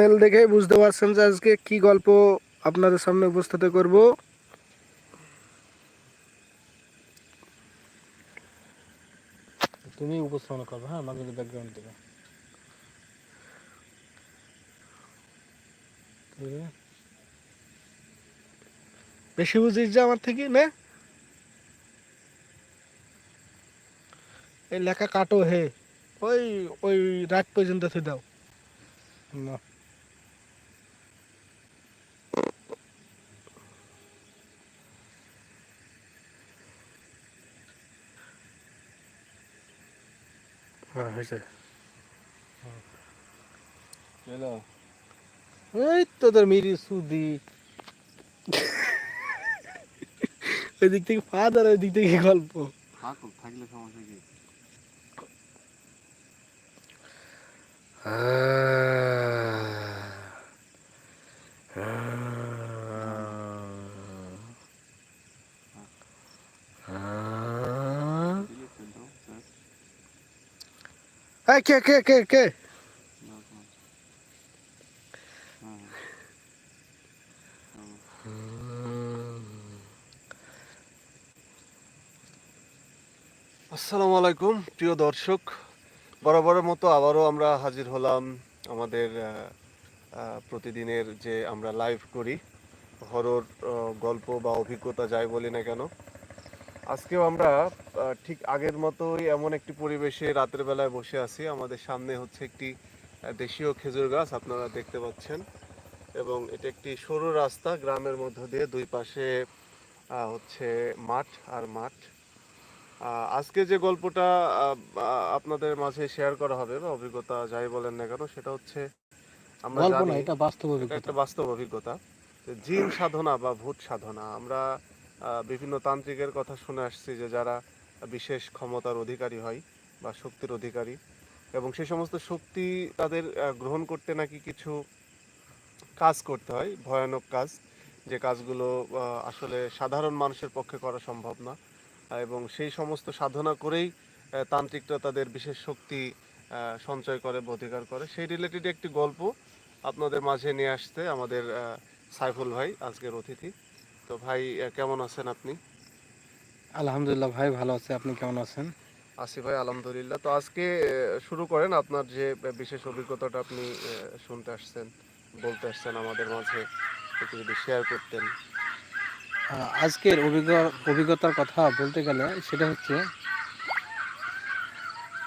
Thumbnail দেখেই বুঝতে পারছেন যে আজকে কি গল্প আপনাদের সামনে উপস্থাপিত করব। তুমি উপস্থাপনা করবে হ্যাঁ আমাকে ব্যাকগ্রাউন্ড দেবে। বেশি বুঝিস যে আমার থেকে না। এই লেখা কাটো হে। ওই ওই রাত পর্যন্ত দাও। না। হ্যাঁ হয়েছে। এই তো তোর মিরি সুদি। ওই দিক থেকে ফাদার ওই দিক থেকে গল্প। থাকলে সমস্যা কি? ঠিক আছে তো স্যার এই কে কে কে কে? আসসালামু আলাইকুম, প্রিয় দর্শক। বরাবরের মতো আবারও আমরা হাজির হলাম আমাদের প্রতিদিনের যে আমরা লাইভ করি। হরর গল্প বা অভিজ্ঞতা যাই বলি না কেন আজকেও আমরা ঠিক আগের মতোই এমন একটি পরিবেশে রাতের বেলায় বসে আছি। আমাদের সামনে হচ্ছে একটি দেশীয় খেজুর গাছ আপনারা দেখতে পাচ্ছেন। এবং এটা একটি সরু রাস্তা গ্রামের মধ্য দিয়ে দুই পাশে হচ্ছে মাঠ আর মাঠ। আজকে যে গল্পটা আপনাদের মাঝে শেয়ার করা হবে বা অভিজ্ঞতা যাই বলেন না কেন সেটা হচ্ছে আমরা জানি এটা বাস্তব অভিজ্ঞতা একটা বাস্তব অভিজ্ঞতা। জিন সাধনা বা ভূত সাধনা আমরা বিভিন্ন তান্ত্রিকের কথা শুনে আসছি যে যারা বিশেষ ক্ষমতার অধিকারী হয় বা শক্তির অধিকারী, এবং সেই সমস্ত শক্তি তাদের গ্রহণ করতে নাকি কিছু কাজ করতে হয়, ভয়ানক কাজ। যে কাজগুলো আসলে সাধারণ মানুষের পক্ষে করা সম্ভব না। এবং সেই সমস্ত সাধনা করেই তান্ত্রিকরা তাদের বিশেষ শক্তি সঞ্চয় করে বা অধিকার করে। সেই রিলেটেড একটি গল্প আপনাদের মাঝে নিয়ে আসতে আমাদের সাইফুল ভাই, আজকের অতিথি। তো ভাই কেমন আছেন আপনি? আলহামদুলিল্লাহ ভাই ভালো আছে। আপনি কেমন আছেন? আসি ভাই আলহামদুলিল্লাহ। তো আজকে শুরু করেন আপনার যে বিশেষ অভিজ্ঞতাটা আপনি শুনতে আসছেন বলতে আসছেন আমাদের মাঝে একটু যদি শেয়ার করতেন। আজকের অভিজ্ঞ অভিজ্ঞতার কথা বলতে গেলে সেটা হচ্ছে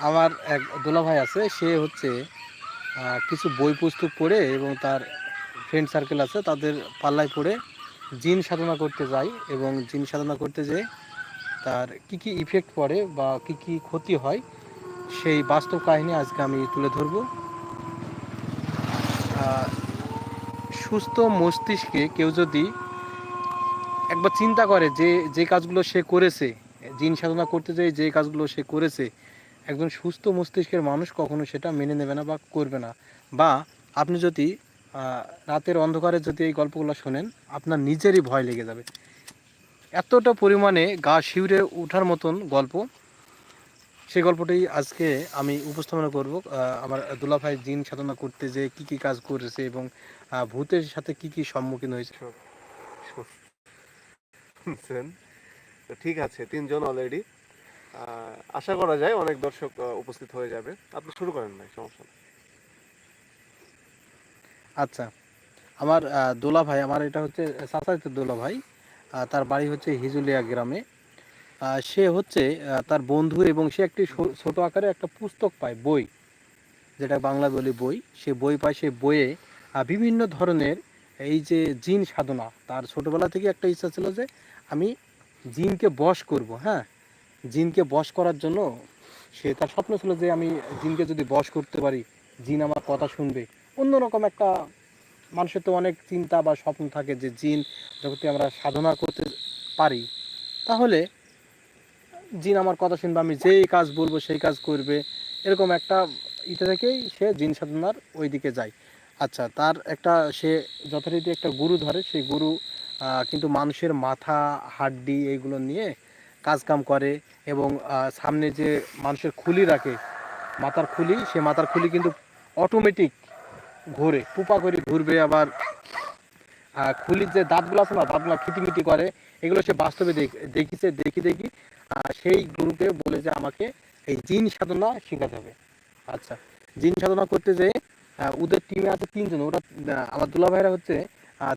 আমার এক দোলা ভাই আছে সে হচ্ছে কিছু বই পুস্তক পড়ে এবং তার ফ্রেন্ড সার্কেল আছে তাদের পাল্লায় পড়ে জিন সাধনা করতে যায় এবং জিন সাধনা করতে যেয়ে তার কি কি ইফেক্ট পড়ে বা কি কি ক্ষতি হয়, সেই বাস্তব কাহিনী আজকে আমি তুলে ধরব। সুস্থ মস্তিষ্কে কেউ যদি একবার চিন্তা করে যে যে কাজগুলো সে করেছে, জিন সাধনা করতে যেয়ে যে কাজগুলো সে করেছে, একজন সুস্থ মস্তিষ্কের মানুষ কখনো সেটা মেনে নেবে না বা করবে না। বা আপনি যদি রাতের অন্ধকারে যদি এই গল্পগুলো শোনেন, আপনার নিজেরই ভয় লেগে যাবে। এতটা পরিমাণে গা শিউরে ওঠার মতন গল্প। সেই গল্পটি আজকে আমি উপস্থাপনা করব আমার দুলাভাই জিন সাধনা করতে যে কি কি কাজ করেছে এবং ভূতের সাথে কি কি সম্মুখীন হয়েছে। ঠিক আছে, তিনজন অলরেডি আশা করা যায় অনেক দর্শক উপস্থিত হয়ে যাবে। আপনি শুরু করেন ভাই, সমস্যা আচ্ছা। আমার দোলা ভাই আমার এটা হচ্ছে, চাচাইতে দোলা ভাই তার বাড়ি হচ্ছে হিজুলিয়া গ্রামে। সে হচ্ছে তার বন্ধু এবং সে একটি ছোট আকারে একটা পুস্তক পায়, বই। যেটা বাংলা বলি বই। সে বই পায়, সে বইয়ে বিভিন্ন ধরনের এই যে জিন সাধনা, তার ছোটবেলা থেকে একটা ইচ্ছা ছিল যে আমি জিনকে বশ করব হ্যাঁ? জিনকে বশ করার জন্য সে তার স্বপ্ন ছিল যে আমি জিনকে যদি বশ করতে পারি, জিন আমার কথা শুনবে। অন্যরকম একটা মানুষের তো অনেক চিন্তা বা স্বপ্ন থাকে যে জিন যখন আমরা সাধনা করতে পারি, তাহলে জিন আমার কথা শুনবে, আমি যেই কাজ বলব সেই কাজ করবে, এরকম একটা ইটা থেকেই সে জিন সাধনার ওই দিকে যায়। আচ্ছা তার একটা সে যথারীতি একটা গুরু ধরে, সেই গুরু কিন্তু মানুষের মাথা, হাড্ডি এইগুলো নিয়ে কাজ কাম করে এবং সামনে যে মানুষের খুলি রাখে, মাথার খুলি, সে মাথার খুলি কিন্তু অটোমেটিক ঘোরে, পুপা করে ঘুরবে আবার খুলির যে দাঁতগুলো আছে না, দাঁতগুলো খিটিমিটি করে, এগুলো সে বাস্তবে দেখিছে, দেখি দেখি সেই গুরুকে বলে যে আমাকে এই জিন সাধনা শেখাতে হবে। আচ্ছা জিন সাধনা করতে যে ওদের টিমে আছে তিনজন, ওরা আমার দুলা ভাইরা হচ্ছে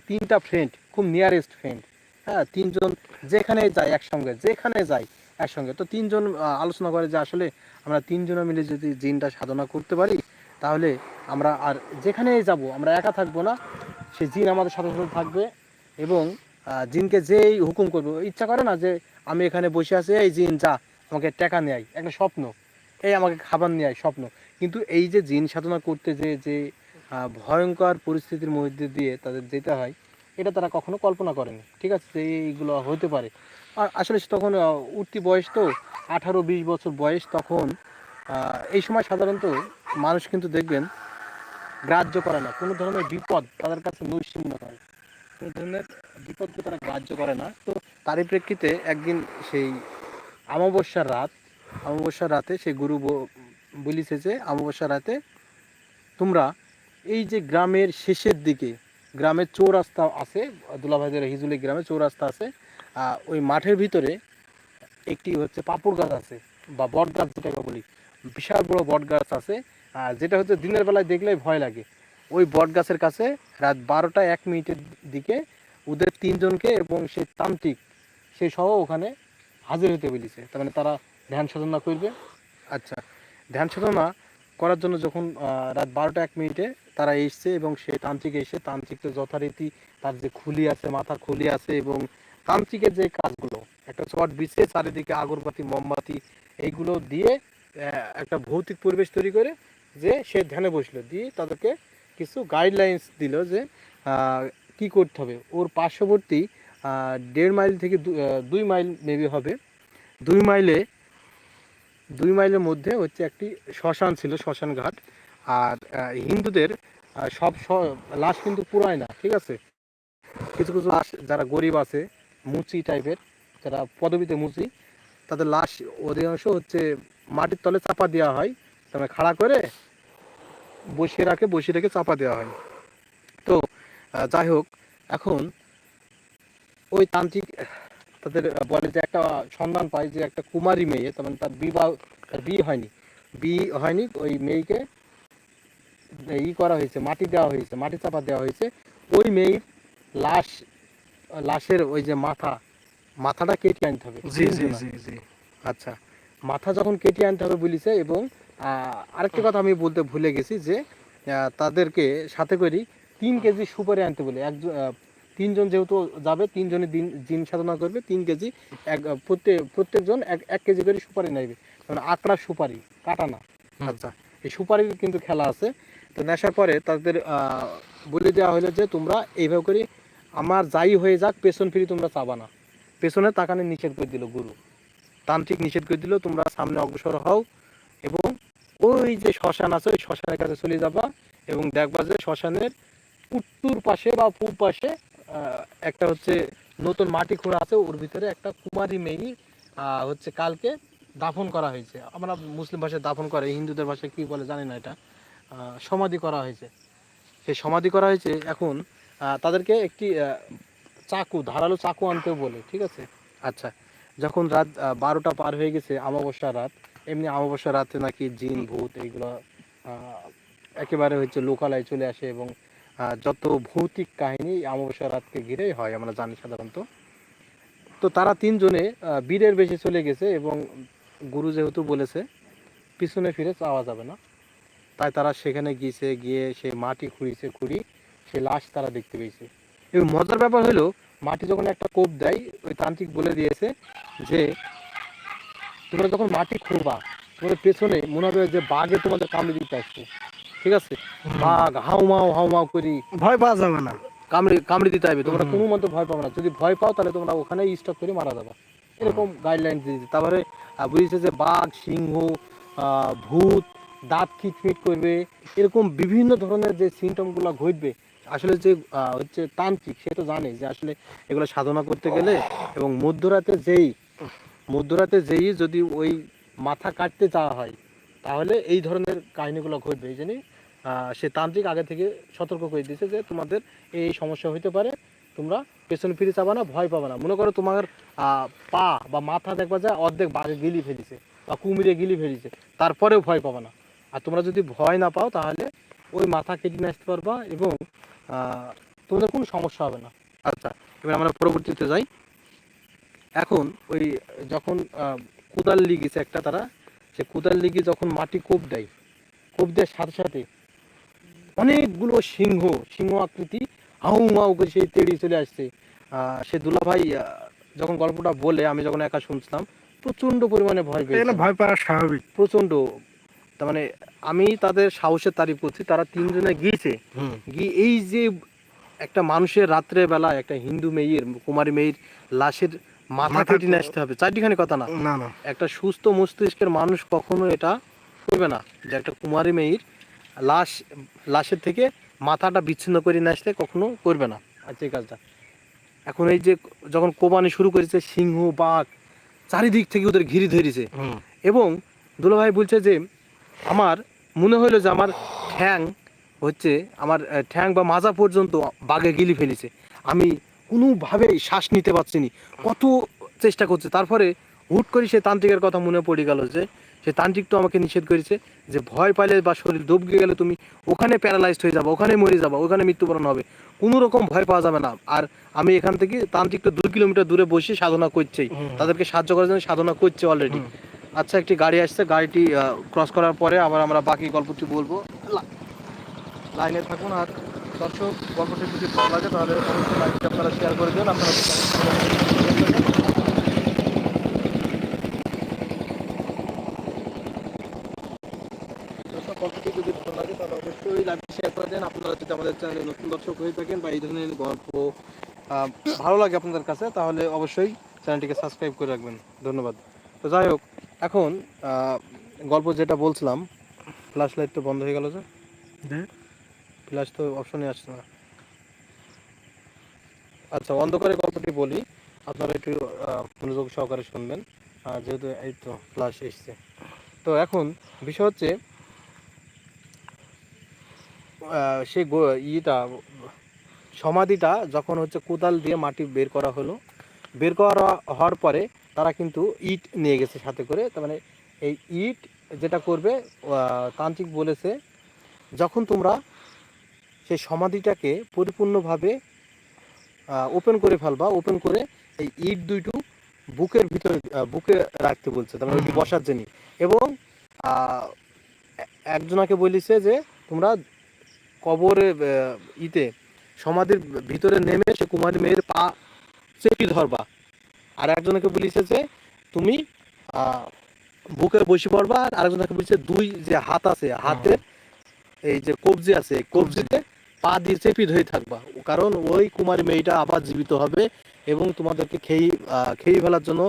তিনটা ফ্রেন্ড খুব নিয়ারেস্ট ফ্রেন্ড হ্যাঁ তিনজন যেখানে যায় একসঙ্গে, যেখানে যায় একসঙ্গে। তো তিনজন আলোচনা করে যে আসলে আমরা তিনজনে মিলে যদি জিনটা সাধনা করতে পারি তাহলে আমরা আর যেখানেই যাব, আমরা একা থাকব না। সে জিন আমাদের সাথে সাথে থাকবে এবং জিনকে যেই হুকুম করবে, ইচ্ছা করে না যে আমি এখানে বসে আছি, এই জিন যা, আমাকে টাকা নেয় একটা স্বপ্ন। এই আমাকে খাবার নেয় স্বপ্ন। কিন্তু এই যে জিন সাধনা করতে যে যে ভয়ঙ্কর পরিস্থিতির মধ্যে দিয়ে তাদের যেতে হয়, এটা তারা কখনো কল্পনা করেনি। ঠিক আছে, যে এইগুলো হতে পারে। আর আসলে তখন উঠতি বয়স তো আঠারো বিশ বছর বয়স তখন এই সময় সাধারণত মানুষ কিন্তু দেখবেন গ্রাহ্য করে না। কোনো ধরনের বিপদ তাদের কাছে নৈশিন্য হয় কোনো ধরনের বিপদকে তারা গ্রাহ্য করে না। তো তারই প্রেক্ষিতে একদিন সেই অমাবস্যার রাত, অমাবস্যার রাতে সেই গুরু বলিছে যে, অমাবস্যার রাতে তোমরা এই যে গ্রামের শেষের দিকে, গ্রামের চৌরাস্তা আছে, দুলাভাইদের হিজুলি গ্রামে চৌরাস্তা আছে ওই মাঠের ভিতরে একটি হচ্ছে পাপড় গাছ আছে, বা বট গাছ যেটাকে বলি। বিশাল বড় বট গাছ আছে যেটা হচ্ছে দিনের বেলায় দেখলেই ভয় লাগে। ওই বট গাছের কাছে রাত বারোটা এক মিনিটের দিকে ওদের তিনজনকে এবং সেই তান্ত্রিক সেই সহ ওখানে হাজির হতে বলেছে। তার মানে তারা ধ্যান সাধনা করবে। আচ্ছা। ধ্যান সাধনা করার জন্য যখন রাত বারোটা এক মিনিটে তারা এসছে এবং সেই তান্ত্রিক এসে তান্ত্রিক তো যথারীতি তার যে খুলি আছে মাথা খুলি আছে এবং তান্ত্রিকের যে কাজগুলো একটা চট বিছিয়ে চারিদিকে আগরবাতি মোমবাতি এইগুলো দিয়ে একটা ভৌতিক পরিবেশ তৈরি করে যে সে ধ্যানে বসল, দিয়ে তাদেরকে কিছু গাইডলাইন্স দিল যে কি করতে হবে। ওর পার্শ্ববর্তী দেড় মাইল থেকে দুই মাইল মেবি হবে। দুই মাইলে দুই মাইলের মধ্যে হচ্ছে একটি শ্মশান ছিল, শ্মশান ঘাট। আর হিন্দুদের সব লাশ কিন্তু পুরায় না, ঠিক আছে? কিছু কিছু লাশ যারা গরিব আছে, মুচি টাইপের যারা পদবিতে মুচি, তাদের লাশ অধিকাংশ হচ্ছে মাটির তলে চাপা দেওয়া হয়। তারপরে খাড়া করে বসিয়ে রাখে বসিয়ে রেখে চাপা দেওয়া হয়। তো যাই হোক এখন ওই তান্ত্রিক তাদের বলে যে একটা সন্ধান পায় যে একটা কুমারী মেয়ে তার মানে তার বিবাহ তার বিয়ে হয়নি। বিয়ে হয়নি ওই মেয়েকে ই করা হয়েছে মাটি দেওয়া হয়েছে মাটি চাপা দেওয়া হয়েছে। ওই মেয়ের লাশ লাশের ওই যে মাথা মাথাটা কেটে আনতে হবে জি জি জি জি। আচ্ছা মাথা যখন কেটে আনতে হবে বলিছে এবং আরেকটা কথা আমি বলতে ভুলে গেছি যে তাদেরকে সাথে করি তিন কেজি সুপারি আনতে বলে। একজন তিনজন যেহেতু যাবে তিনজনে দিন জিন সাধনা করবে তিন কেজি এক প্রত্যেক প্রত্যেকজন এক এক কেজি করে সুপারি নেবে। মানে আকড়া সুপারি কাটা না আচ্ছা এই সুপারির কিন্তু খেলা আছে। তো নেশার পরে তাদের বলে দেওয়া হলো যে তোমরা এইভাবে করে আমার যাই হয়ে যাক পেছন ফিরি তোমরা চাবা না। পেছনে তাকানে নিষেধ করে দিল গুরু। তান্ত্রিক নিষেধ করে দিল তোমরা সামনে অগ্রসর হও এবং ওই যে শ্মশান আছে, ওই শ্মশানের কাছে চলে যাবা এবং দেখবা যে শ্মশানের উত্তর পাশে বা পূব পাশে একটা হচ্ছে নতুন মাটি খোঁড়া আছে, ওর ভিতরে একটা কুমারী মেয়ে হচ্ছে কালকে দাফন করা হয়েছে। আমরা মুসলিম ভাষায় দাফন করে, হিন্দুদের ভাষায় কি বলে জানি না এটা। সমাধি করা হয়েছে। সেই সমাধি করা হয়েছে এখন তাদেরকে একটি চাকু, ধারালো চাকু আনতেও বলে, ঠিক আছে? আচ্ছা যখন রাত বারোটা পার হয়ে গেছে অমাবস্যা রাত এমনি অমাবস্যা, রাতে নাকি জিন, ভূত এইগুলো একেবারে হচ্ছে লোকালয়ে চলে আসে এবং যত ভৌতিক কাহিনী অমাবস্যা, রাতকে ঘিরেই হয়, আমরা জানি সাধারণত। তো তারা তিনজনে বীরের বেশি চলে গেছে এবং গুরু যেহেতু বলেছে, পিছনে ফিরে চাওয়া যাবে না। তাই তারা সেখানে গিয়েছে, গিয়ে সেই মাটি খুঁড়িছে, খুঁড়ি সে লাশ তারা দেখতে পেয়েছে। এবং মজার ব্যাপার হলো, মাটি যখন একটা কোপ দেয়, ওই তান্ত্রিক বলে দিয়েছে যে তোমরা যখন মাটি খুঁড়বা তোমাদের পেছনে মনে হবে যে বাঘে তোমাদের কামড়ে দিতে আসছে। ঠিক আছে? বাঘ হাউ মাও হাউ মাও করি ভয় পাওয়া যাবে না। কামড়ে কামড়ে দিতে হবে। তোমরা কোনো মতো ভয় পাবে না। যদি ভয় পাও তাহলে তোমরা ওখানে স্টক করে মারা যাবে। এরকম গাইডলাইন দিয়েছে তারপরে বুঝেছে যে বাঘ সিংহ আহ, ভূত দাঁত খিটফিট করবে। এরকম বিভিন্ন ধরনের যে সিমটমগুলো ঘটবে আসলে যে হচ্ছে তান্ত্রিক সে তো জানে যে আসলে এগুলো সাধনা করতে গেলে এবং মধ্যরাতে যেই মধ্যরাতে যেই যদি ওই মাথা কাটতে যাওয়া হয়, তাহলে এই ধরনের কাহিনীগুলো ঘটবে। এই জন্যই সে তান্ত্রিক আগে থেকে সতর্ক করে দিয়েছে যে তোমাদের এই সমস্যা হতে পারে, তোমরা পেছনে ফিরে যাবা না, ভয় পাবে না। মনে করো তোমার পা বা মাথা দেখবা যায় অর্ধেক বাঘে গিলি ফেলিছে বা কুমিরে গিলি ফেলিছে, তারপরেও ভয় পাবে না। আর তোমরা যদি ভয় না পাও, তাহলে ওই মাথা কেটে নিয়ে আসতে পারবা এবং তোমাদের কোনো সমস্যা হবে না। আচ্ছা এবার আমরা পরবর্তীতে যাই। এখন ওই যখন কোদাল লিগেছে একটা তারা সে কোদাল লিগে যখন মাটি কোপ দেয় কোপ দেওয়ার সাথে সাথে অনেকগুলো সিংহ সিংহ আকৃতি হাউ মাউ করে সেই তেড়ি চলে আসছে। সে দুলাভাই যখন গল্পটা বলে আমি যখন একা শুনছিলাম প্রচণ্ড পরিমাণে ভয় পেয়েছে। ভয় পাওয়া স্বাভাবিক। প্রচণ্ড তার মানে আমি তাদের সাহসের তারিফ করছি তারা তিনজনে গিয়েছে। গিয়ে এই যে একটা মানুষের রাত্রে বেলা একটা হিন্দু মেয়ের কুমারী মেয়ের লাশের মাথা কেটে নিয়ে আসতে হবে। চারটিখানি কথা না। না না। একটা সুস্থ মস্তিষ্কের মানুষ কখনো এটা করবে না যে একটা কুমারী মেয়ের লাশ লাশের থেকে মাথাটা বিচ্ছিন্ন করে নিয়ে আসতে কখনো করবে না। আচ্ছা এই কাজটা। এখন এই যে যখন কোবানি শুরু করেছে সিংহ বাঘ চারিদিক থেকে ওদের ঘিরে ধরেছে। এবং দুলাভাই বলছে যে আমার মনে হলো যে আমার ঠ্যাং হচ্ছে আমার ঠ্যাং বা মাজা পর্যন্ত বাঘে গিলি ফেলেছে। আমি কোনোভাবেই শ্বাস নিতে পারছি না। কত চেষ্টা করছে। তারপরে হুট করে সে তান্ত্রিকের কথা মনে পড়ে গেল যে সে তান্ত্রিক তো আমাকে নিষেধ করেছে যে ভয় পাইলে বা শরীর দবকে গেলে তুমি ওখানে প্যারালাইজড হয়ে যাবে ওখানে মরে যাবে ওখানে মৃত্যুবরণ হবে। কোনো রকম ভয় পাওয়া যাবে না। আর আমি এখান থেকে তান্ত্রিক তো দুই কিলোমিটার দূরে বসে সাধনা করছেই তাদেরকে সাহায্য করার জন্য সাধনা করছে অলরেডি আচ্ছা একটি গাড়ি আসছে। গাড়িটি ক্রস করার পরে আবার আমরা বাকি গল্পটি বলব। লাইনে থাকুন আর দর্শক গল্পটি যদি ভালো লাগে, তাহলে লাইকটি আপনারা শেয়ার করে দেন। আপনারা গল্পটি যদি ভালো লাগে, তাহলে অবশ্যই লাইভটি শেয়ার করে দেন। আপনারা যদি আমাদের চ্যানেলে নতুন দর্শক হয়ে থাকেন বা এই ধরনের গল্প ভালো লাগে আপনাদের কাছে, তাহলে অবশ্যই চ্যানেলটিকে সাবস্ক্রাইব করে রাখবেন। ধন্যবাদ। তো যাই হোক, এখন গল্প যেটা বলছিলাম ফ্ল্যাশ লাইট তো বন্ধ হয়ে গেল যে। ফ্ল্যাশ তো অপশনে আসছে না। আচ্ছা অন্ধকারে গল্পটি বলি। আপনারা একটু মনোযোগ সহকারে শুনবেন। যেহেতু এই তো ফ্ল্যাশ এসছে। তো এখন বিষয় হচ্ছে আহ, সেই ইটা সমাধিটা যখন হচ্ছে কোদাল দিয়ে মাটি বের করা হলো বের করা হওয়ার পরে তারা কিন্তু ইট নিয়ে গেছে সাথে করে। তার মানে এই ইট যেটা করবে তান্ত্রিক বলেছে যখন তোমরা সেই সমাধিটাকে পরিপূর্ণভাবে ওপেন করে ফেলবা ওপেন করে এই ইট দুইটু বুকের ভিতরে বুকে রাখতে বলছে তার মানে বসার জন্য এবং একজনাকে বলিছে যে তোমরা কবরে ইতে সমাধির ভিতরে নেমে সে কুমারী মেয়ের পা চেপি ধরবা। আর একজনকে বলিছে যে তুমি বুকের বসে পড়বা আর আরেকজনকে বলছে দুই যে হাত আছে হাতের এই যে কবজি আছে কবজিতে পা দিয়ে চেপি ধরে থাকবা। কারণ ওই কুমারী মেয়েটা আবার জীবিত হবে এবং তোমাদেরকে খেয়ে খেয়ে ফেলার জন্য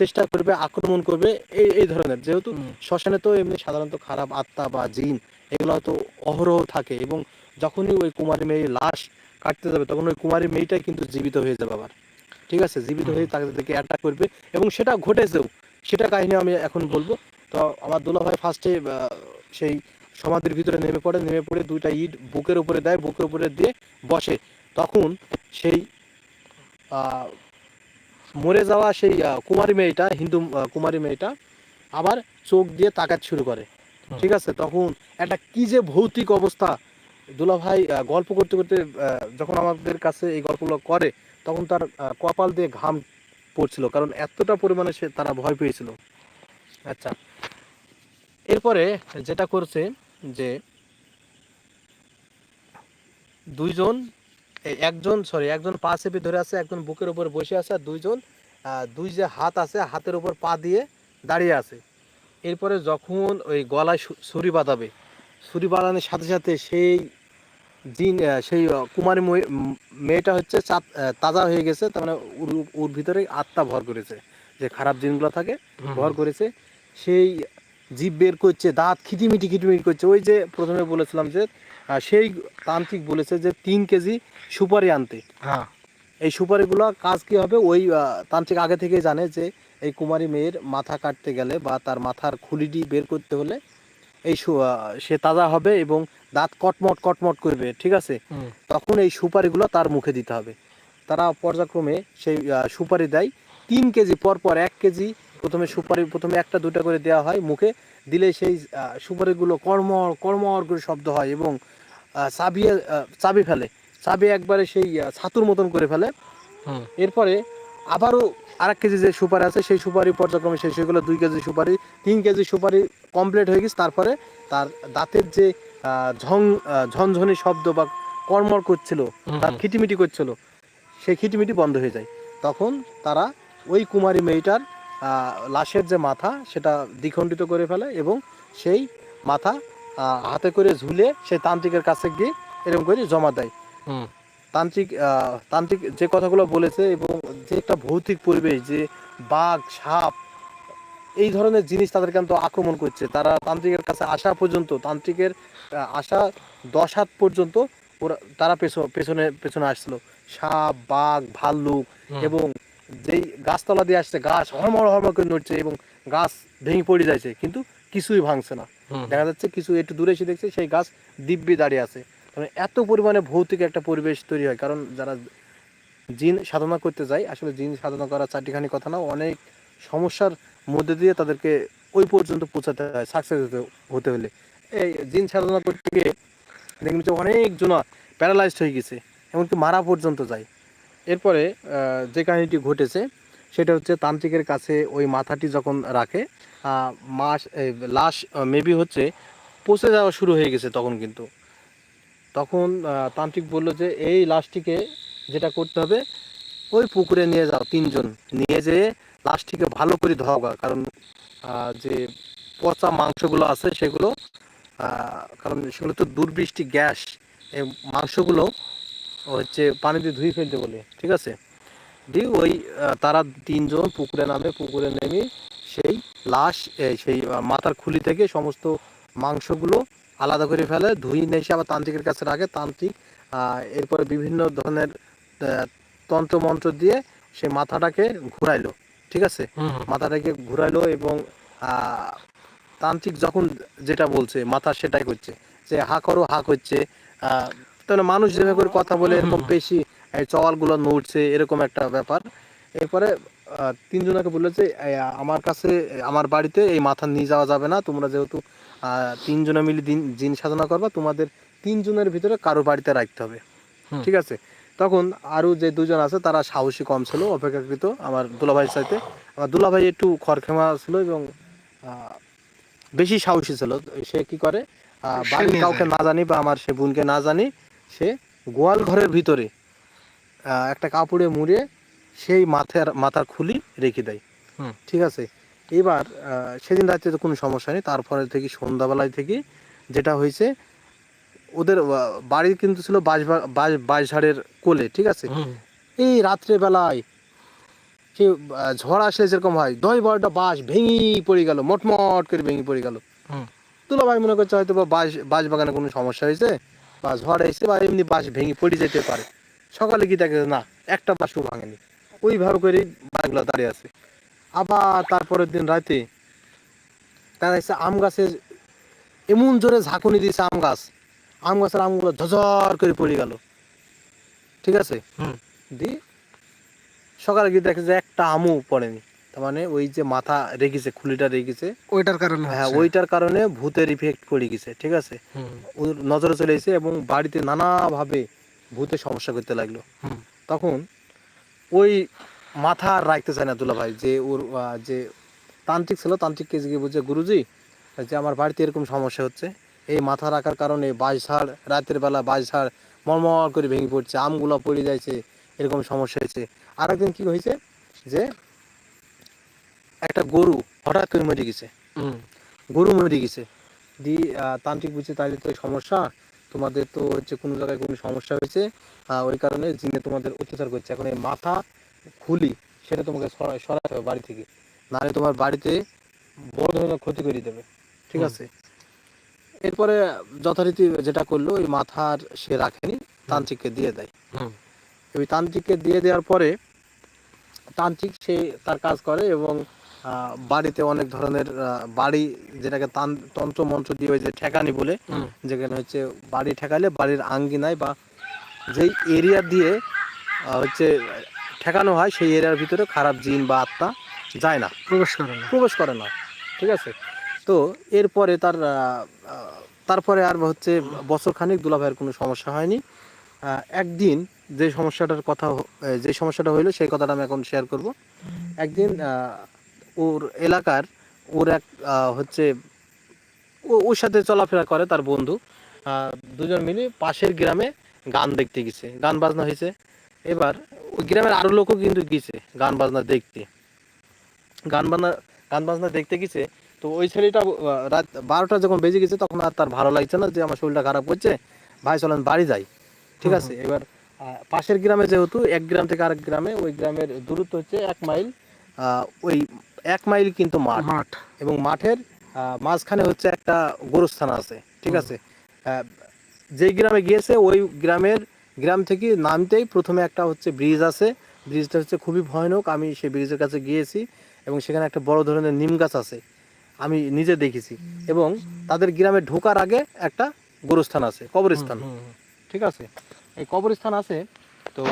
চেষ্টা করবে আক্রমণ করবে এই এই ধরনের। যেহেতু শ্মশানে তো এমনি সাধারণত খারাপ আত্মা বা জিন এগুলো তো অহরহ থাকে এবং যখনই ওই কুমারী মেয়ের লাশ কাটতে যাবে তখন ওই কুমারী মেয়েটাই কিন্তু জীবিত হয়ে যাবে আবার। ঠিক আছে? জীবিত হয়ে তাদেরকে অ্যাটাক করবে এবং সেটা ঘটেছেও। সেটা কাহিনী আমি এখন বলব। তো আমার দুলা ভাই ফার্স্টে সেই সমাধির ভিতরে নেমে পড়ে নেমে পড়ে দুইটা ইট বুকের উপরে দেয় বুকের উপরে দিয়ে বসে। তখন সেই মরে যাওয়া সেই কুমারী মেয়েটা হিন্দু কুমারী মেয়েটা আবার চোখ দিয়ে তাকাত শুরু করে। ঠিক আছে? তখন একটা কি যে ভৌতিক অবস্থা। দুলা ভাই গল্প করতে করতে যখন আমাদের কাছে এই গল্পগুলো করে তখন তার কপাল দিয়ে ঘাম পড়ছিল কারণ এতটা পরিমাণে সে তারা ভয় পেয়েছিল। আচ্ছা। এরপরে যেটা করছে যে দুইজন একজন সরি একজন পা চেপে ধরে আছে একজন বুকের উপর বসে আছে আর দুইজন দুই যে হাত আছে হাতের উপর পা দিয়ে দাঁড়িয়ে আছে। এরপরে যখন ওই গলায় ছুরি বাঁধাবে ছুরি বাঁধানোর সাথে সাথে সেই জিন সেই কুমারী মেয়েটা হচ্ছে আহ, তাজা হয়ে গেছে তার মানে ওর ভিতরে আত্মা ভর করেছে। যে খারাপ জিনগুলো থাকে ভর করেছে সেই জীব বের করছে দাঁত খিটিমিটি খিটিমিটি করছে। ওই যে প্রথমে বলেছিলাম যে সেই তান্ত্রিক বলেছে যে তিন কেজি সুপারি আনতে। হ্যাঁ। এই সুপারিগুলো কাজ কি হবে? ওই তান্ত্রিক আগে থেকে জানে যে এই কুমারী মেয়ের মাথা কাটতে গেলে বা তার মাথার খুলিটি বের করতে হলে এই সু- তাজা হবে এবং দাঁত কটমট কটমট করবে ঠিক আছে? তখন এই সুপারিগুলো তার মুখে দিতে হবে। তারা পর্যায়ক্রমে সেই সুপারি দেয়। তিন কেজি পর পর এক কেজি প্রথমে সুপারি প্রথমে একটা দুটা করে দেওয়া হয় মুখে। দিলে সেই সুপারিগুলো কর্মর কর্মর করে শব্দ হয় এবং চাবিয়ে চাবি ফেলে। চাবি একবারে সেই ছাতুর মতন করে ফেলে। এরপরে আবারও আর এক কেজি যে সুপারি আছে সেই সুপারি পর্যায়ক্রমে শেষ হয়ে গেলো দুই কেজি সুপারি তিন কেজি সুপারি কমপ্লিট হয়ে গেছে। তারপরে তার দাঁতের যে ঝং ঝনঝনি শব্দ বা কর্মর করছিল তার খিটিমিটি করছিল সেই খিটিমিটি বন্ধ হয়ে যায়। তখন তারা ওই কুমারী মেয়েটার লাশের যে মাথা সেটা দ্বিখণ্ডিত করে ফেলে এবং সেই মাথা হাতে করে ঝুলে সেই তান্ত্রিকের কাছে গিয়ে এরকম করে জমা দেয়। তান্ত্রিক তান্ত্রিক যে কথাগুলো বলেছে এবং যে একটা ভৌতিক পরিবেশ যে বাঘ সাপ এই ধরনের জিনিস তাদের কিন্তু আক্রমণ করছে। তারা তান্ত্রিকের কাছে আসা পর্যন্ত তান্ত্রিকের আসা দশ হাত পর্যন্ত ওরা তারা পেছনে পেছনে পেছনে আসছিল সাপ বাঘ ভাল্লুক এবং যেই গাছতলা দিয়ে আসছে গাছ হরমর হরমর করে নড়ছে এবং গাছ ভেঙে পড়ে যাচ্ছে কিন্তু কিছুই ভাঙছে না। দেখা যাচ্ছে কিছু একটু দূরে এসে দেখছে সেই গাছ দিব্যি দাঁড়িয়ে আছে। মানে এত পরিমাণে ভৌতিক একটা পরিবেশ তৈরি হয় কারণ যারা জিন সাধনা করতে যায় আসলে জিন সাধনা করা চারটিখানি কথা না অনেক সমস্যার মধ্যে দিয়ে তাদেরকে ওই পর্যন্ত পৌঁছাতে হয় সাকসেস হতে হলে। এই জিন সাধনা করতে গিয়ে দেখবেন যে অনেক জনা প্যারালাইজড হয়ে গেছে এমনকি মারা পর্যন্ত যায়। এরপরে যে কাহিনীটি ঘটেছে, সেটা হচ্ছে তান্ত্রিকের কাছে ওই মাথাটি যখন রাখে মাস লাশ মেবি হচ্ছে পচে যাওয়া শুরু হয়ে গেছে তখন কিন্তু। তখন তান্ত্রিক বলল যে, এই লাশটিকে যেটা করতে হবে, ওই পুকুরে নিয়ে যাও তিনজন। নিয়ে যেয়ে লাশটিকে ভালো করে ধোয়া কারণ যে পচা মাংসগুলো আছে সেগুলো কারণ সেগুলো তো দুর্বৃষ্টি গ্যাস এই মাংসগুলো হচ্ছে পানি দিয়ে ধুয়ে ফেলতে বলে ঠিক আছে? দিয়ে ওই তারা তিনজন পুকুরে নামে পুকুরে নেমে সেই লাশ সেই মাথার খুলি থেকে সমস্ত মাংসগুলো আলাদা করে ফেলে ধুই নিয়ে এসে আবার তান্ত্রিকের কাছে রাখে। তান্ত্রিক এরপরে বিভিন্ন ধরনের আহ, তন্ত্র মন্ত্র দিয়ে সেই মাথাটাকে ঘুরাইলো ঠিক আছে? মাথাটাকে ঘুরাইলো এবং আহ, তান্ত্রিক যখন যেটা বলছে মাথা সেটাই করছে যে হা করো হা করছে তাহলে মানুষ যেভাবে করে কথা বলে এরকম পেশি এই চওয়ালগুলো নড়ছে এরকম একটা ব্যাপার। এরপরে তিনজনকে বলল যে আমার কাছে আমার বাড়িতে এই মাথা নিয়ে যাওয়া যাবে না তোমরা যেহেতু তিনজনে মিলে দিন জিন সাধনা করবা তোমাদের তিনজনের ভিতরে কারও বাড়িতে রাখতে হবে। ঠিক আছে? তখন আরও যে দুজন আছে তারা সাহসী কম ছিল অপেক্ষাকৃত আমার দুলাভাইয়ের সাথে। আমার দুলাভাই একটু খরখেমা ছিল এবং আহ, বেশি সাহসী ছিল। সে কি করে? বাড়ির কাউকে না জানি বা আমার সে বোনকে না জানি সে গোয়াল ঘরের ভিতরে একটা কাপড়ে মুড়ে সেই মাথার মাথার খুলি রেখে দেয়। ঠিক আছে? এবার সেদিন রাতে তো কোনো সমস্যা নেই তারপরে থেকে সন্ধ্যাবেলায় থেকে যেটা হয়েছে ওদের বাড়ি কিন্তু ছিল বাঁশ বাঁশ বাঁশঝাড়ের কোলে ঠিক আছে? এই রাত্রে বেলায় সে ঝড় আসলে যেরকম হয় দশ বারোটা বাঁশ ভেঙে পড়ে গেল মটমট করে ভেঙে পড়ে গেল। তুলা ভাই মনে করছে হয়তো বাঁশ বাঁশ বাগানে কোনো সমস্যা হয়েছে? বা ঝড় এসে বা এমনি বাঁশ ভেঙে পড়ে যেতে পারে। সকালে কি দেখে না একটা বাঁশও ভাঙেনি। ওইভাবে করে বাঁশগুলো দাঁড়িয়ে আছে। আবার তারপরের দিন রাতে তারা এসে আম গাছের এমন জোরে ঝাঁকুনি দিয়েছে আম গাছ। আম গাছের আমগুলো ঝরঝর করে পড়ে গেল। ঠিক আছে? হুম। দি সকালে গিয়ে দেখে যে একটা আমও পড়েনি। তার মানে ওই যে মাথা রেখেছে খুলিটা রেখেছে ওইটার কারণে হ্যাঁ ওইটার কারণে ভূতের ইফেক্ট পড়ে গেছে ঠিক আছে? ওর নজরে চলে এসেছে এবং বাড়িতে নানাভাবে ভূতের সমস্যা করতে লাগল। তখন ওই মাথা আর রাখতে চায় না দুলা ভাই যে ওর যে তান্ত্রিক ছিল তান্ত্রিককে গিয়ে বলছে গুরুজি যে আমার বাড়িতে এরকম সমস্যা হচ্ছে। এই মাথা রাখার কারণে বাঁশ ঝাড় রাতের বেলা বাঁশ ঝাড় মরমর করে ভেঙে পড়ছে আমগুলো পড়ে যাচ্ছে এরকম সমস্যা হয়েছে। আর একদিন কি হয়েছে যে একটা গরু হঠাৎ করে মরে গেছে। গরু মরে গেছে। দি তান্ত্রিক বুঝছে তাহলে তো সমস্যা তোমাদের তো হচ্ছে কোনো জায়গায় কোনো সমস্যা হয়েছে ওই কারণে জিনে তোমাদের অত্যাচার করছে। এখন এই মাথা খুলি সেটা তোমাকে সরাতে হবে বাড়ি থেকে। নাহলে তোমার বাড়িতে বড় ধরনের ক্ষতি করে দেবে। ঠিক আছে? এরপরে যথারীতি যেটা করল ওই মাথার সে রাখেনি তান্ত্রিককে দিয়ে দেয়। হুম। ওই তান্ত্রিককে দিয়ে দেওয়ার পরে তান্ত্রিক সে তার কাজ করে এবং বাড়িতে অনেক ধরনের বাড়ি যেটাকে তান- তন্ত্র মন্ত্র দিয়ে ওই যে ঠেকানি বলে যেখানে হচ্ছে বাড়ি ঠেকালে বাড়ির আঙ্গিনায় বা যেই এরিয়া দিয়ে হচ্ছে ঠেকানো হয় সেই এরিয়ার ভিতরে খারাপ জিন বা আত্মা যায় না। প্রবেশ করে না। প্রবেশ করে না ঠিক আছে? তো এরপরে তার তারপরে আর হচ্ছে বছর খানিক দুলাভাইয়ের কোনো সমস্যা হয়নি। একদিন যে সমস্যাটার কথা যে সমস্যাটা হইল সেই কথাটা আমি এখন শেয়ার করব। একদিন ওর এলাকার ওর এক হচ্ছে ওর সাথে চলাফেরা করে তার বন্ধু। দুজন মিলে পাশের গ্রামে গান দেখতে গেছে গান বাজনা হয়েছে। এবার ওই গ্রামের আরও লোকও কিন্তু গেছে গান বাজনা দেখতে। গান বাজনা গান বাজনা দেখতে গেছে তো ওই ছেলেটা রাত বারোটা যখন বেজে গেছে তখন আর তার ভালো লাগছে না যে আমার শরীরটা খারাপ করছে ভাই চলেন বাড়ি যাই। ঠিক আছে এবার পাশের গ্রামে যেহেতু এক গ্রাম থেকে আরেক গ্রামে ওই গ্রামের দূরত্ব হচ্ছে এক মাইল আহ, ওই এক মাইল কিন্তু মাঠ। মাঠ। এবং মাঠের মাঝখানে হচ্ছে একটা গোরস্থান আছে ঠিক আছে? যেই গ্রামে গিয়েছে ওই গ্রামের গ্রাম থেকে নামতেই প্রথমে একটা হচ্ছে ব্রিজ আছে। ব্রিজটা হচ্ছে খুবই ভয়ানক। আমি সেই ব্রিজের কাছে গিয়েছি এবং সেখানে একটা বড় ধরনের নিম গাছ আছে আমি নিজে দেখেছি। এবং তাদের গ্রামে ঢোকার আগে একটা গোরস্থান আছে কবরস্থান ঠিক আছে? এই কবরস্থান আছে তো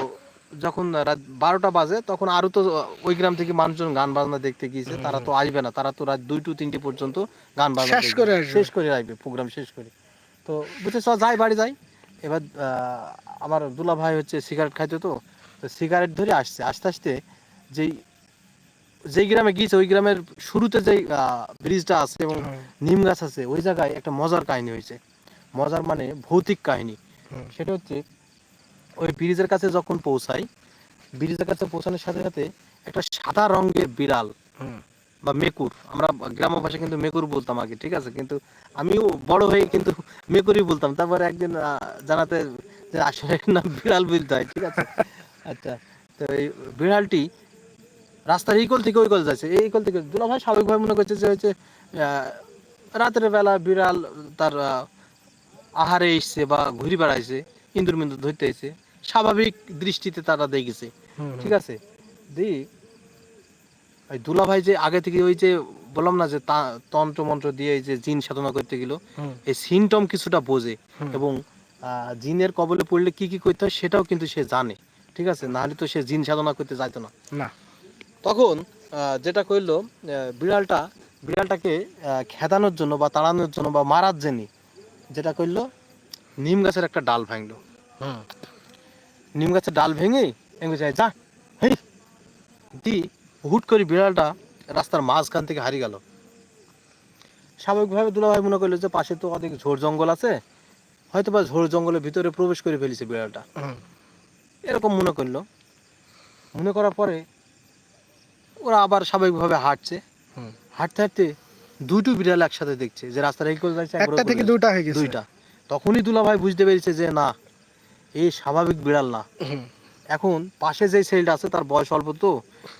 যখন রাত বারোটা বাজে তখন আরও তো ওই গ্রাম থেকে মানুষজন গান বাজনা দেখতে গিয়েছে। তারা তো আসবে না তারা তো রাত দুই টু তিনটে পর্যন্ত গান বাজনা শেষ করে আসবে। শেষ করে আসবে প্রোগ্রাম শেষ করে। তো বুঝতে চ যাই বাড়ি যাই। এবার আমার দুলা ভাই হচ্ছে সিগারেট খাইতো তো তো সিগারেট ধরে আসছে। আস্তে আস্তে যেই যেই গ্রামে গিয়েছে ওই গ্রামের শুরুতে যেই ব্রিজটা আছে এবং নিম গাছ আছে ওই জায়গায় একটা মজার কাহিনী হয়েছে। মজার মানে ভৌতিক কাহিনী। সেটা হচ্ছে ওই ব্রিজের কাছে যখন পৌঁছাই ব্রিজের কাছে পৌঁছানোর সাথে সাথে একটা সাদা রঙের বিড়াল বা মেকুর আমরা গ্রাম্য ভাষায় কিন্তু মেকুর বলতাম আগে ঠিক আছে? কিন্তু আমিও বড় হয়ে কিন্তু মেকুরই বলতাম। তারপরে একদিন জানাতে যে আসলে নাম বিড়াল বলতে হয় ঠিক আছে? আচ্ছা তো এই বিড়ালটি রাস্তার এই কোল থেকে ওই কল যাচ্ছে। এই কোল থেকে দুলা ভাই স্বাভাবিকভাবে মনে করছে যে হচ্ছে আহ, রাতের বেলা বিড়াল তার আহারে এসছে বা ঘুরি বেড়াইছে ইন্দুর মিন্দুর ধরতে এসে স্বাভাবিক দৃষ্টিতে তারা দেখেছে। ঠিক আছে? দি ওই দুলা ভাই যে আগে থেকে ওই যে বললাম না যে তন্ত্র মন্ত্র দিয়ে এই যে জিন সাধনা করতে গেল এই সিনটম কিছুটা বোঝে এবং জিনের কবলে পড়লে কি কি করতে হয় সেটাও কিন্তু সে জানে। ঠিক আছে? নাহলে তো সে জিন সাধনা করতে যাইতো না। না। তখন আহ, যেটা করল বিড়ালটা বিড়ালটাকে খেদানোর জন্য বা তাড়ানোর জন্য বা মারার জন্য যেটা করল নিম গাছের একটা ডাল ভাঙলো। নিম গাছের ডাল ভেঙে এমনি যায় যা হেই। দি হুট করে বিড়ালটা রাস্তার মাঝখান থেকে হারিয়ে গেল। স্বাভাবিকভাবে দুলাভাই মনে করল যে পাশে তো অনেক ঝোড় জঙ্গল আছে হয়তো বা ঝোড় জঙ্গলের ভিতরে প্রবেশ করে ফেলেছে বিড়ালটা। এরকম মনে করল। মনে করার পরে ওরা আবার স্বাভাবিকভাবে হাঁটছে। হাঁটতে হাঁটতে দুটো বিড়াল একসাথে দেখছে যে রাস্তার এই করে যাচ্ছে একটা থেকে করে হয়ে গেছে। দুইটা। তখনই দুলাভাই বুঝতে পেরেছে যে না এই স্বাভাবিক বিড়াল না। এখন পাশে যে ছেলেটা আছে তার বয়স অল্প তো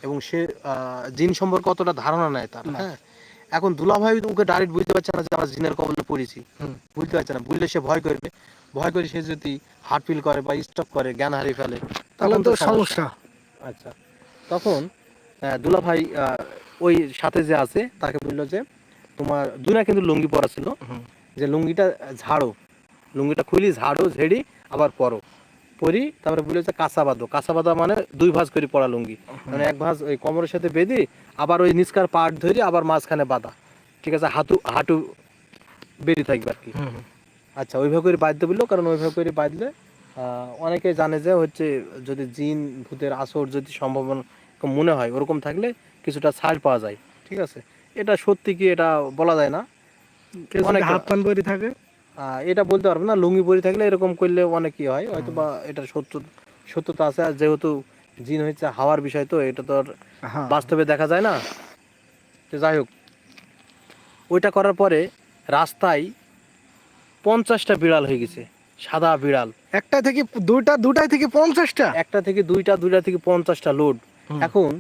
এবং সে জিন সম্পর্কে অতটা ধারণা নেয় তার হ্যাঁ? এখন দুলাভাই ওকে ডাইরেক্ট বুঝতে পারছে না যে আমরা জিনের কবলে পড়েছি। বুঝতে পারছে না বুঝলে সে ভয় করবে। ভয় করে সে যদি হার্ট ফিল করে বা স্টপ করে জ্ঞান হারিয়ে ফেলে তাহলে তো সমস্যা। আচ্ছা তখন দুলা ভাই আহ, ওই সাথে যে আছে তাকে বলল যে তোমার দুনা কিন্তু লুঙ্গি পরা ছিল যে লুঙ্গিটা ঝাড়ো। লুঙ্গিটা খুলি ঝাড়ো ঝেড়ি আবার পরো। পরি তারপরে বলে যে কাঁচা বাঁধো। কাঁচা বাঁধা মানে দুই ভাঁজ করে পড়া লুঙ্গি। মানে এক ভাঁজ ওই কোমরের সাথে বেঁধে আবার ওই নিচকার পাট ধরে আবার মাঝখানে বাঁধা। ঠিক আছে? হাঁটু হাঁটু বেরিয়ে থাকবে আর কি। আচ্ছা ওইভাবে করে বাঁধতে বলল কারণ ওইভাবে করে বাঁধলে অনেকে জানে যে হচ্ছে যদি জিন ভূতের আসর যদি সম্ভাবনা মনে হয় ওরকম থাকলে কিছুটা ছাড় পাওয়া যায়। ঠিক আছে? এটা সত্যি কি এটা বলা যায় না? অনেকে- প্যান্ট পরে থাকে? এটা বলতে পারব না লুঙ্গি পরে থাকলে এরকম করলে অনেক কি হয় হয়তো বা এটা সত্য সত্যতা আছে আর যেহেতু জিন হচ্ছে হাওয়ার বিষয় তো এটা তো আর হ্যাঁ। বাস্তবে দেখা যায় না। তো যাই হোক ওইটা করার পরে রাস্তায় পঞ্চাশটা বিড়াল হয়ে গেছে সাদা বিড়াল। একটা থেকে দুইটা দুটাই থেকে পঞ্চাশটা? একটা থেকে দুইটা দুইটা থেকে পঞ্চাশটা লোড। এখন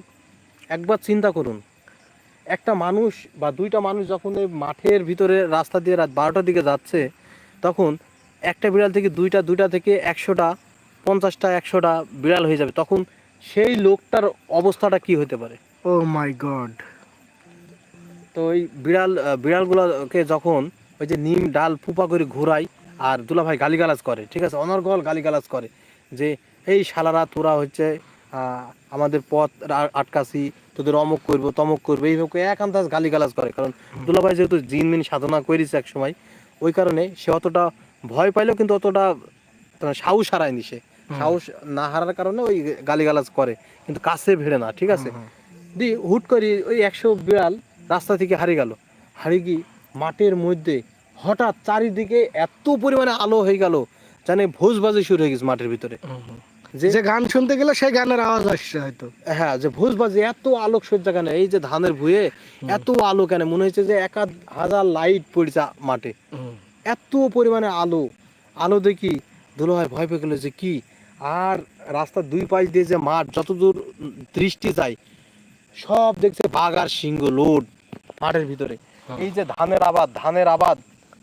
একবার চিন্তা করুন একটা মানুষ বা দুইটা মানুষ যখন এই মাঠের ভিতরে রাস্তা দিয়ে রাত বারোটার দিকে যাচ্ছে তখন একটা বিড়াল থেকে দুইটা দুইটা থেকে একশোটা পঞ্চাশটা একশোটা বিড়াল হয়ে যাবে। তখন সেই লোকটার অবস্থাটা কি হতে পারে? Oh my god. তো ওই বিড়াল বিড়ালগুলোকে যখন ওই যে নিম ডাল ফুপা করে ঘোরায় আর দুলাভাই গালিগালাজ করে ঠিক আছে? অনর্গল গালিগালাজ করে যে এই শালারা তোরা হচ্ছে আহ, আমাদের পথ আটকাছি তোদের অমুক করব তমুক করব। এইভাবে একান্তাজ গালিগালাজ করে। কারণ দুলাভাই যেহেতু জিন মিন সাধনা করেছে এক সময় ওই কারণে সে অতটা ভয় পাইলেও কিন্তু অতটা সাহস হারায়নি সে। সাহস না হারার কারণে ওই গালিগালাজ করে কিন্তু কাছে ভিড়ে না ঠিক আছে? দি হুট করে ওই একশো বিড়াল রাস্তা থেকে হারিয়ে গেল। হারিয়ে গিয়ে মাঠের মধ্যে হঠাৎ চারিদিকে এত পরিমাণে আলো হয়ে গেল জানে ভোজ বাজে শুরু হয়ে গেছে মাঠের ভিতরে। যে গান শুনতে গেলে সেই গানের আওয়াজ আসছে হয়তো। হ্যাঁ যে ভোজ বাজে এত আলোক সজ্জা কেন এই যে ধানের ভুয়ে এত আলো কেন মনে হচ্ছে যে এক হাজার লাইট পড়েছে মাঠে। এত পরিমাণে আলো। আলো দেখি দুলোভাই ভয় পেয়ে গেলো যে কি? আর রাস্তার দুই পাশ দিয়ে যে মাঠ যতদূর দৃষ্টি যায় সব দেখছে বাঘ আর সিংহ লোড মাঠের ভিতরে। এই যে ধানের আবাদ ধানের আবাদ